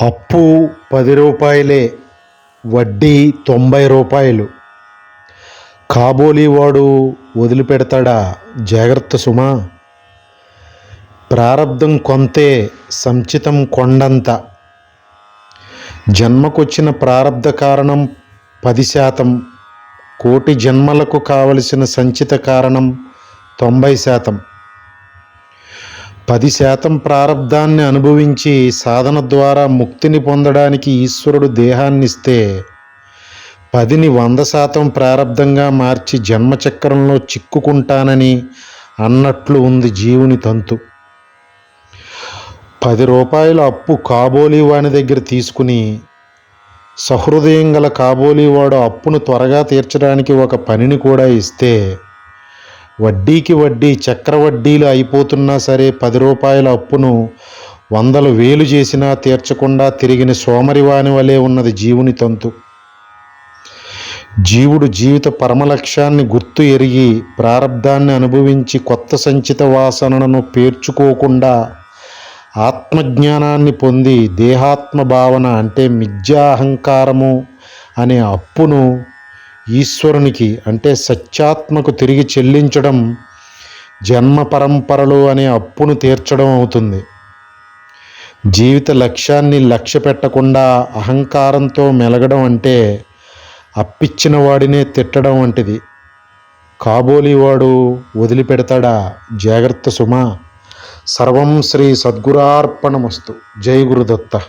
అప్పు పది రూపాయలే వడ్డీ తొంభై రూపాయలు. కాబోలివాడు వదిలిపెడతాడా? జాగ్రత్త సుమా. ప్రారబ్ధం కొంతే సంచితం కొండంత. జన్మకొచ్చిన ప్రారబ్ధ కారణం పది శాతం. కోటి జన్మలకు కావలసిన సంచిత కారణం తొంభై శాతం. పది శాతం ప్రారబ్ధాన్ని అనుభవించి సాధన ద్వారా ముక్తిని పొందడానికి ఈశ్వరుడు దేహాన్నిస్తే పదిని వంద శాతం ప్రారబ్ధంగా మార్చి జన్మచక్రంలో చిక్కుకుంటానని అన్నట్లు ఉంది జీవుని తంతు. పది రూపాయల అప్పు కాబోలి వాని దగ్గర తీసుకుని సహృదయం గల కాబోలివాడు అప్పును త్వరగా తీర్చడానికి ఒక పనిని కూడా ఇస్తే వడ్డీకి వడ్డీ చక్రవడ్డీలు అయిపోతున్నా సరే పది రూపాయల అప్పును వందలు వేలు చేసినా తీర్చకుండా తిరిగిన సోమరివాని వలె ఉన్నది జీవుని తంతు. జీవుడు జీవిత పరమలక్ష్యాన్ని గుర్తు ఎరిగి ప్రారబ్ధాన్ని అనుభవించి కొత్త సంచిత వాసనలను పేర్చుకోకుండా ఆత్మజ్ఞానాన్ని పొంది దేహాత్మ భావన అంటే మిథ్యాహంకారము అనే అప్పును ఈశ్వరునికి అంటే సత్యాత్మకు తిరిగి చెల్లించడం జన్మ పరంపరలు అనే అప్పును తీర్చడం అవుతుంది. జీవిత లక్ష్యాన్ని లక్ష్య పెట్టకుండా అహంకారంతో మెలగడం అంటే అప్పిచ్చిన వాడినే తిట్టడం వంటిది. కాబోలివాడు వదిలిపెడతాడా? జాగ్రత్త సుమా. సర్వం శ్రీ సద్గురార్పణమస్తు. జై గురుదత్త.